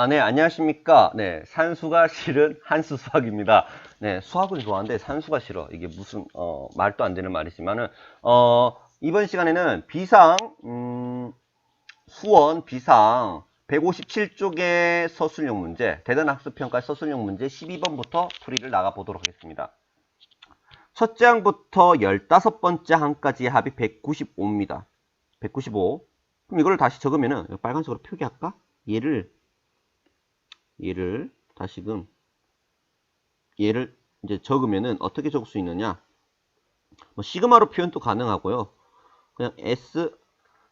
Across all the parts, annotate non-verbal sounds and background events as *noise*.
아, 네, 안녕하십니까. 네, 산수가 싫은 한수 수학입니다. 네, 수학은 좋아하는데 산수가 싫어. 이게 무슨, 어, 말도 안 되는 말이지만은, 어, 이번 시간에는 비상, 음, 수원 비상 157쪽의 서술형 문제, 대단 학습평가 서술형 문제 12번부터 풀이를 나가보도록 하겠습니다. 첫째 항부터 15번째 항까지 합이 195입니다. 195. 그럼 이걸 다시 적으면은, 빨간색으로 표기할까? 얘를 얘를 다시금 얘를 이제 적으면은 어떻게 적을 수 있느냐? 뭐 시그마로 표현도 가능하고요. 그냥 s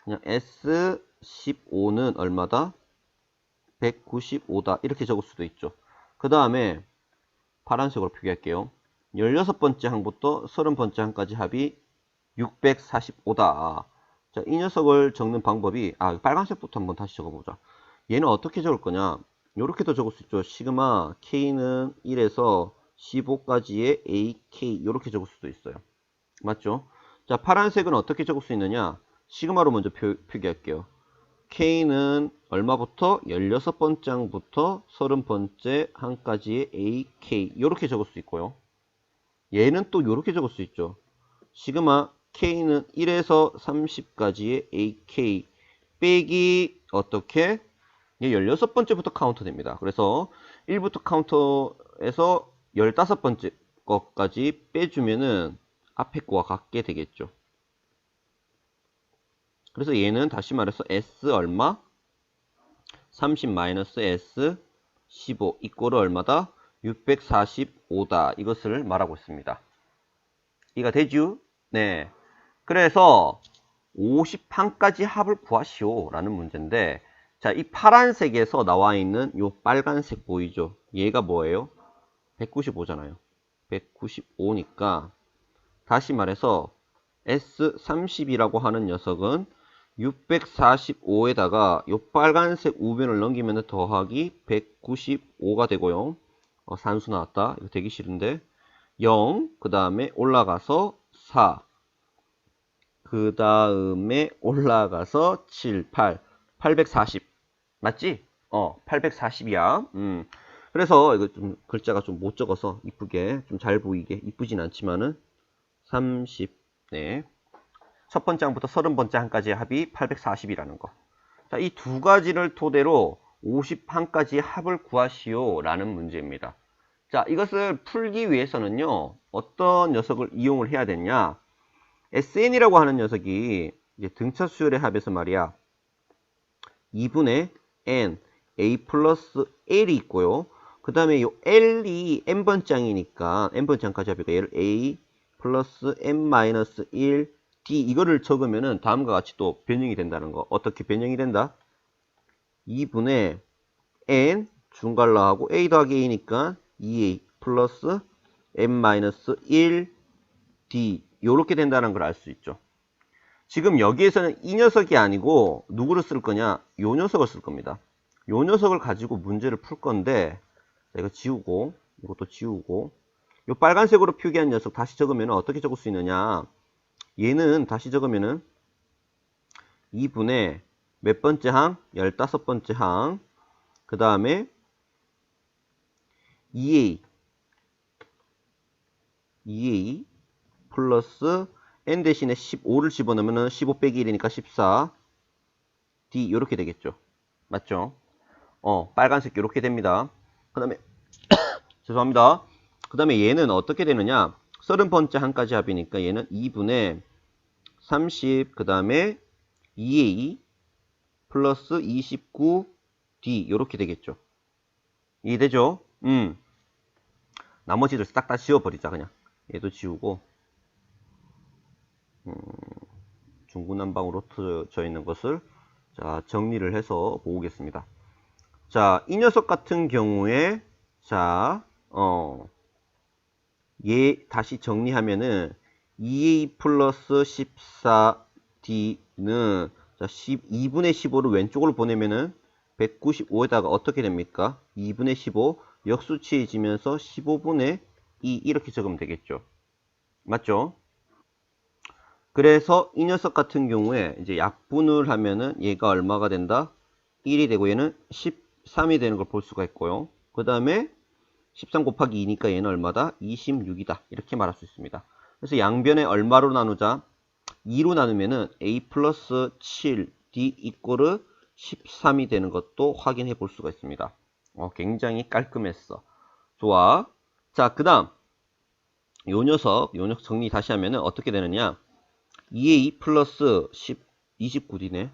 그냥 s15는 얼마다? 195다. 이렇게 적을 수도 있죠. 그 다음에 파란색으로 표기할게요. 16번째 항부터 30번째 항까지 합이 645다. 자, 이 녀석을 적는 방법이 아 빨간색부터 한번 다시 적어보자. 얘는 어떻게 적을 거냐 이렇게도 적을 수 있죠. 시그마 k는 1에서 15까지의 ak 이렇게 적을 수도 있어요. 맞죠? 자 파란색은 어떻게 적을 수 있느냐? 시그마로 먼저 표, 표기할게요. k는 얼마부터? 16번째 항부터 30번째 항까지의 ak 이렇게 적을 수 있고요. 얘는 또 이렇게 적을 수 있죠. 시그마 k는 1에서 30까지의 ak 빼기 어떻게? 이게 16번째부터 카운터 됩니다. 그래서 1부터 카운터에서 15번째 것까지 빼주면은 앞에 거와 같게 되겠죠. 그래서 얘는 다시 말해서 S 얼마? 30 마이너스 S 15 이꼴은 얼마다? 645다. 이것을 말하고 있습니다. 이가 되죠? 네. 그래서 50항까지 합을 구하시오 라는 문제인데 자, 이 파란색에서 나와 있는 이 빨간색 보이죠? 얘가 뭐예요? 195잖아요. 195니까 다시 말해서 S30이라고 하는 녀석은 645에다가 이 빨간색 우변을 넘기면 더하기 195가 되고요. 어, 산수 나왔다. 이거 되기 싫은데 0, 그 다음에 올라가서 4, 그 다음에 올라가서 7, 8, 840 맞지? 어 840이야 음 그래서 이거 좀 글자가 좀 못 적어서 이쁘게 좀 잘 보이게 이쁘진 않지만은 30 네. 첫 번째 항부터 30번째 항까지의 합이 840이라는 거. 자, 이 두 가지를 토대로 50항까지 합을 구하시오 라는 문제입니다. 자, 이것을 풀기 위해서는요, 어떤 녀석을 이용을 해야 되냐? SN이라고 하는 녀석이 이제 등차 수열의 합에서 말이야, 2분의 n, a 플러스 l이 있고요. 그 다음에 이 l이 n번장이니까 n번장까지 합니까? 얘를 a 플러스 n 마이너스 1 d 이거를 적으면은 다음과 같이 또 변형이 된다는 거. 어떻게 변형이 된다? 2분의 n 중갈라하고 a 더하기 a니까 2a 플러스 n 마이너스 1 d 요렇게 된다는 걸 알 수 있죠. 지금 여기에서는 이 녀석이 아니고 누구를 쓸 거냐? 요 녀석을 쓸 겁니다. 요 녀석을 가지고 문제를 풀 건데 자, 이거 지우고 이것도 지우고 요 빨간색으로 표기한 녀석 다시 적으면 어떻게 적을 수 있느냐? 얘는 다시 적으면은 2분의 몇 번째 항? 15번째 항. 그 다음에 2a 2a 플러스 n 대신에 15를 집어넣으면 15 빼기 1이니까 14 d 이렇게 되겠죠. 맞죠? 어 빨간색 이렇게 됩니다. 그 다음에 *coughs* 죄송합니다. 그 다음에 얘는 어떻게 되느냐? 30번째 한까지 합이니까 얘는 2분의 30 그 다음에 2a 플러스 29d 이렇게 되겠죠. 이해되죠? 음. 나머지를 싹다 지워버리자 그냥. 얘도 지우고 음, 중구난방으로 흩어져 있는 것을 자, 정리를 해서 보겠습니다. 자, 이 녀석 같은 경우에 자, 어, 얘 다시 정리하면은 2a 플러스 14d는 자, 12분의 15를 왼쪽으로 보내면은 195에다가 어떻게 됩니까? 2분의 15 역수치해지면서 15분의 2 이렇게 적으면 되겠죠. 맞죠? 그래서 이 녀석 같은 경우에 이제 약분을 하면은 얘가 얼마가 된다? 1이 되고 얘는 10, 13이 되는 걸 볼 수가 있고요. 그 다음에 13 곱하기 2니까 얘는 얼마다? 26이다. 이렇게 말할 수 있습니다. 그래서 양변에 얼마로 나누자? 2로 나누면은 a 플러스 7 d 이꼬르 13이 되는 것도 확인해 볼 수가 있습니다. 어, 굉장히 깔끔했어. 좋아. 자, 그 다음. 요 녀석, 요 녀석 정리 다시 하면은 어떻게 되느냐. 2a 플러스 10, 29d네.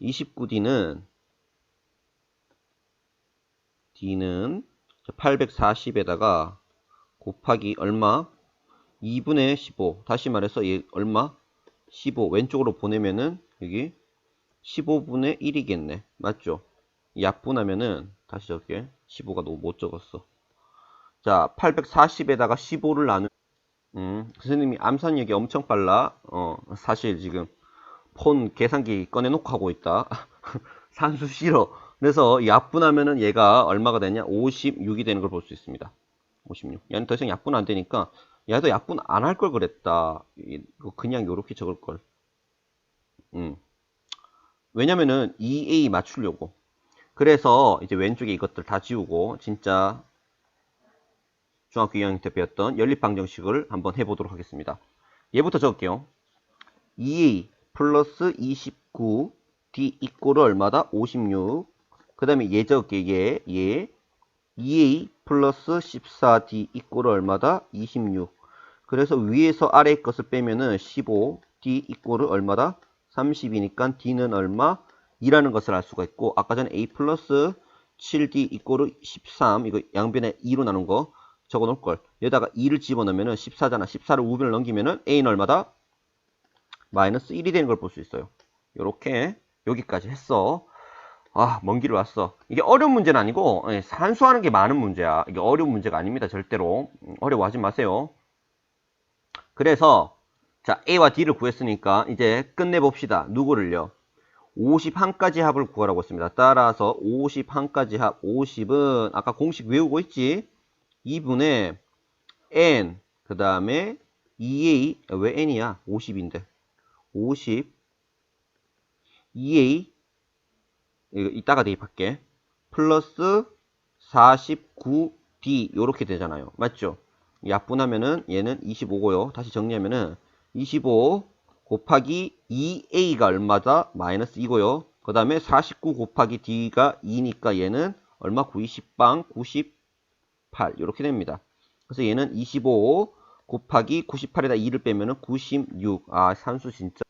29d는 d는 840에다가 곱하기 얼마? 2분의 15. 다시 말해서 얘 얼마? 15. 왼쪽으로 보내면은 여기 15분의 1이겠네. 맞죠? 약분하면은 다시 적게 15가 너무 못 적었어. 자, 840에다가 15를 나누 음, 선생님이 암산력이 엄청 빨라. 어, 사실 지금 폰 계산기 꺼내놓고 하고 있다. *laughs* 산수 싫어. 그래서 약분하면은 얘가 얼마가 되냐? 56이 되는 걸 볼 수 있습니다. 56. 얘는 더 이상 약분 안 되니까 얘도 약분 안 할 걸 그랬다. 이거 그냥 요렇게 적을 걸. 음. 왜냐면은 2a 맞추려고. 그래서 이제 왼쪽에 이것들 다 지우고 진짜 중학교 2학년 때 배웠던 연립방정식을 한번 해보도록 하겠습니다. 얘부터 적을게요. 2a 플러스 29 d 이꼬르 얼마다? 56. 그 다음에 얘 적을게 얘, 얘. 2a 플러스 14d 이꼬르 얼마다? 26. 그래서 위에서 아래 것을 빼면은 15, d 이꼬르 얼마다? 30이니까 d는 얼마? 2라는 것을 알 수가 있고 아까 전에 a 플러스 7d 이꼬르 13 이거 양변에 2로 나눈 거 적어 놓을 걸 여기다가 2를 집어넣으면은 14잖아 14를 우변을 넘기면은 a는 얼마다? 마이너스 1이 되는 걸 볼 수 있어요 요렇게 여기까지 했어 아, 먼 길을 왔어. 이게 어려운 문제는 아니고, 예, 산수하는 게 많은 문제야. 이게 어려운 문제가 아닙니다, 절대로. 음, 어려워하지 마세요. 그래서, 자, A와 D를 구했으니까, 이제 끝내봅시다. 누구를요? 51가지 합을 구하라고 했습니다. 따라서 51가지 합, 50은, 아까 공식 외우고 있지? 2분의 N, 그 다음에 2A, 왜 N이야? 50인데. 50, 2A, 이거 이따가 대입할게. 플러스 49D 요렇게 되잖아요. 맞죠? 약분하면은 얘는 25고요. 다시 정리하면은 25 곱하기 2A가 얼마다? 마이너스 2고요. 그 다음에 49 곱하기 D가 2니까 얘는 얼마? 90방 98 이렇게 됩니다. 그래서 얘는 25 곱하기 98에다 2를 빼면은 96. 아 산수 진짜.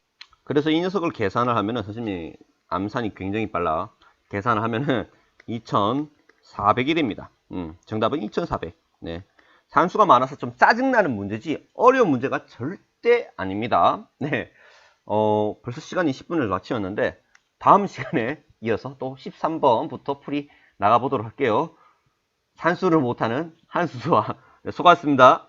그래서 이 녀석을 계산을 하면은 선생님이 암산이 굉장히 빨라. 계산을 하면은 *laughs* 2400이 됩니다. 음, 정답은 2400. 네. 산수가 많아서 좀 짜증나는 문제지 어려운 문제가 절대 아닙니다. 네. 어, 벌써 시간이 10분을 마치었는데 다음 시간에 이어서 또 13번부터 풀이 나가보도록 할게요. 산수를 못하는 한수수와 네, *laughs* 수고하셨습니다.